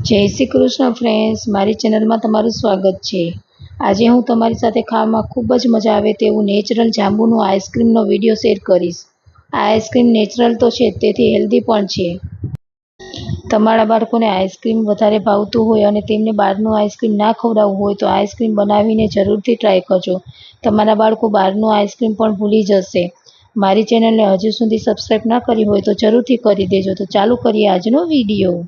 જય શ્રી કૃષ્ણ ફ્રેન્ડ્સ મારી ચેનલમાં તમારું સ્વાગત છે. આજે હું તમારી સાથે ખાવામાં ખૂબ જ મજા આવે તેવું નેચરલ જાંબુનું આઈસ્ક્રીમનો વીડિયો શેર કરીશ. આ આઈસ્ક્રીમ નેચરલ તો છે, તેથી હેલ્ધી પણ છે. તમારા બાળકોને આઈસ્ક્રીમ વધારે ભાવતું હોય અને તેમને બહારનું આઈસ્ક્રીમ ના ખવડાવવું હોય તો આઈસ્ક્રીમ બનાવીને જરૂરથી ટ્રાય કરજો. તમારા બાળકો બહારનું આઈસ્ક્રીમ પણ ભૂલી જશે. મારી ચેનલને હજુ સુધી સબસ્ક્રાઈબ ના કરી હોય તો જરૂરથી કરી દેજો. તો ચાલુ કરીએ આજનો વીડિયો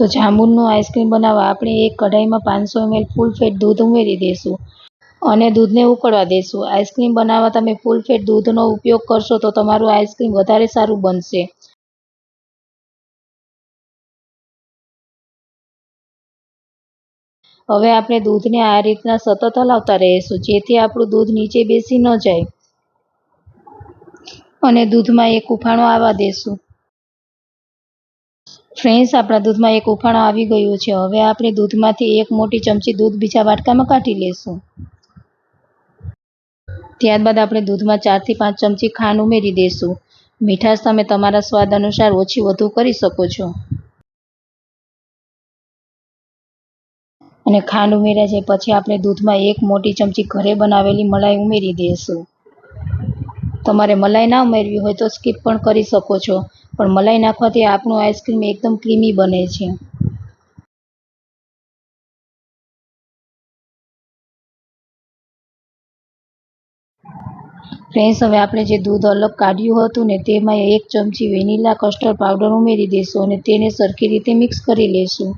તો જાંબુનું આઈસ્ક્રીમ બનાવવા આપણે એક કઢાઈમાં પાંચસો એમએલ ફૂલ ફેટ દૂધ ઉમેરી દઈશું અને દૂધને ઉકળવા દઈશું આઈસ્ક્રીમ બનાવવા તમે ફૂલ ફેટ દૂધનો ઉપયોગ કરશો તો તમારું આઈસ્ક્રીમ વધારે સારું બનશે. હવે આપણે દૂધને આ રીતના સતત હલાવતા રહીશું, જેથી આપણું દૂધ નીચે બેસી ન જાય. અને દૂધમાં એક ઉફાણો આવવા દેશું. ફ્રેન્ડ્સ આપણા દૂધમાં એક ઉફાણો આવી ગયું છે. હવે આપણે દૂધમાંથી એક મોટી ચમચી દૂધ બીજા વાટકામાં કાઢી લેશું. ત્યારબાદ આપણે દૂધમાં ચારથી પાંચ ચમચી ખાંડ ઉમેરી દઈશું મીઠાશ તમે તમારા સ્વાદ અનુસાર ઓછી વધુ કરી શકો છો. અને ખાંડ ઉમેર્યા છે પછી આપણે દૂધમાં એક મોટી ચમચી ઘરે બનાવેલી મલાઈ ઉમેરી દઈશું તમારે મલાઈ ના ઉમેરવી હોય તો સ્કીપ પણ કરી શકો છો. પણ મલાઈ નાખવાથી આપણું આઈસ્ક્રીમ એકદમ ક્રીમી બને છે. ફ્રેન્ડ્સ, હવે આપણે જે દૂધ અલગ કાઢ્યું હતું ને તેમાં એક ચમચી વેનીલા કસ્ટર્ડ પાવડર ઉમેરી દઈશું અને તેને સરખી રીતે મિક્સ કરી લઈશું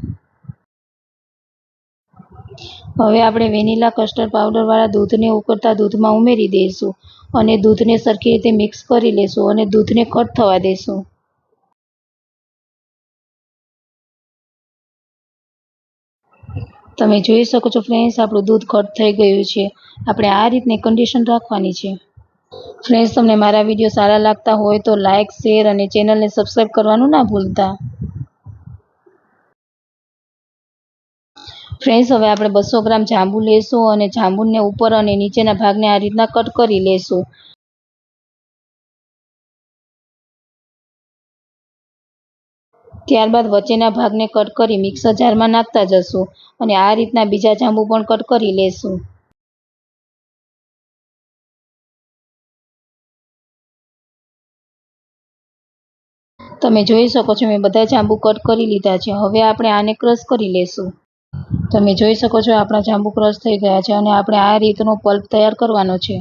હવે આપણે વેનીલા કસ્ટર્ડ પાવડરવાળા દૂધને ઉકળતા દૂધમાં ઉમેરી દઈશું અને દૂધને સરખી રીતે મિક્સ કરી લઈશું અને દૂધને કટ થવા દઈશું તમે જોઈ શકો છો ફ્રેન્ડ્સ, આપણું દૂધ ઘટ થઈ ગયું છે. આપણે આ રીતની કન્ડિશન રાખવાની છે. ફ્રેન્ડ્સ, તમને મારા વીડિયો સારા લાગતા હોય તો લાઇક શેર અને ચેનલને સબસ્ક્રાઈબ કરવાનું ના ભૂલતા. ફ્રેન્ડ્સ, હવે આપણે બસો ગ્રામ જાંબુ લેશું અને જાંબુને ઉપર અને નીચેના ભાગને આ રીતના કટ કરી લેશું. ત્યારબાદ વચ્ચેના ભાગને કટ કરી મિક્સર જારમાં નાખતા જશું અને આ રીતના બીજા જાંબુ પણ કટ કરી લેશું. તમે જોઈ શકો છો, મેં બધા જાંબુ કટ કરી લીધા છે. હવે આપણે આને ક્રશ કરી લેશું. તમે જોઈ શકો છો, આપણા જાંબુ ક્રશ થઈ ગયા છે અને આપણે આ રીતનો પલ્પ તૈયાર કરવાનો છે.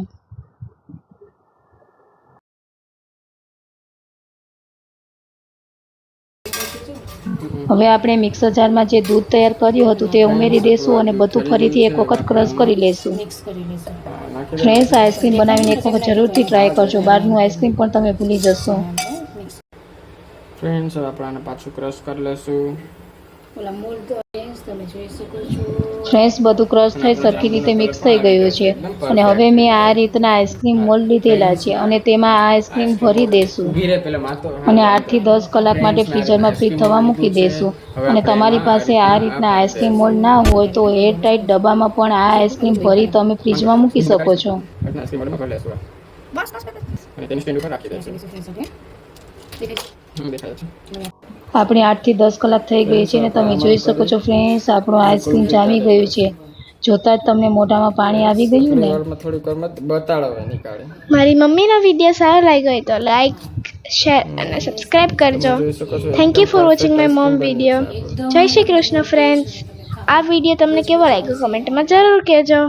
હવે આપણે મિક્સર જારમાં જે દૂધ તૈયાર કર્યું હતું તે ઉમેરી દઈશું અને બધું ફરીથી એક વખત ક્રશ કરી લેશું. ફ્રેશ આઈસ્ક્રીમ બનાવીને એક વખત જરૂરથી ટ્રાય કરજો. બહારનું આઈસ્ક્રીમ પણ તમે ભૂલી જશો. ફ્રેન્ડ્સ હવે આપણે પાછું ક્રશ કરી ફ્રેશ બધું ક્રશ થઈ સરખી રીતે મિક્સ થઈ ગયું છે. અને હવે મેં આ રીતના આઈસ્ક્રીમ મોલ્ડ લીધેલા છે અને તેમાં આ આઈસ્ક્રીમ ભરી દેશું. અને આઠથી દસ કલાક માટે ફ્રીઝરમાં ફ્રી થવા મૂકી દેશું. અને તમારી પાસે આ રીતના આઈસ્ક્રીમ મોલ્ડ ના હોય તો એર ટાઈટ ડબ્બામાં પણ આ આઈસ્ક્રીમ ભરી તમે ફ્રીજમાં મૂકી શકો છો. બસ બસ બસ. અને તેની સ્ટેન્ડ ઉપર રાખી દઈશું. આપણે આઠથી દસ કલાક થઈ ગઈ છે અને તમે જોઈ શકો છો ફ્રેન્ડ્સ આપણું આઈસ્ક્રીમ જામી ગયું છે. જોતાં જ તમને મોઢામાં પાણી આવી ગયું ને. મારી મમ્મીનો વીડિયો સારો લાગ્યો હોય તો લાઈક શેર અને સબસ્ક્રાઈબ કરજો. Thank you for watching my mom video Jai Shri Krishna friends આ વીડિયો તમને કેવો લાગ્યો? કમેન્ટમાં જરૂર કહેજો.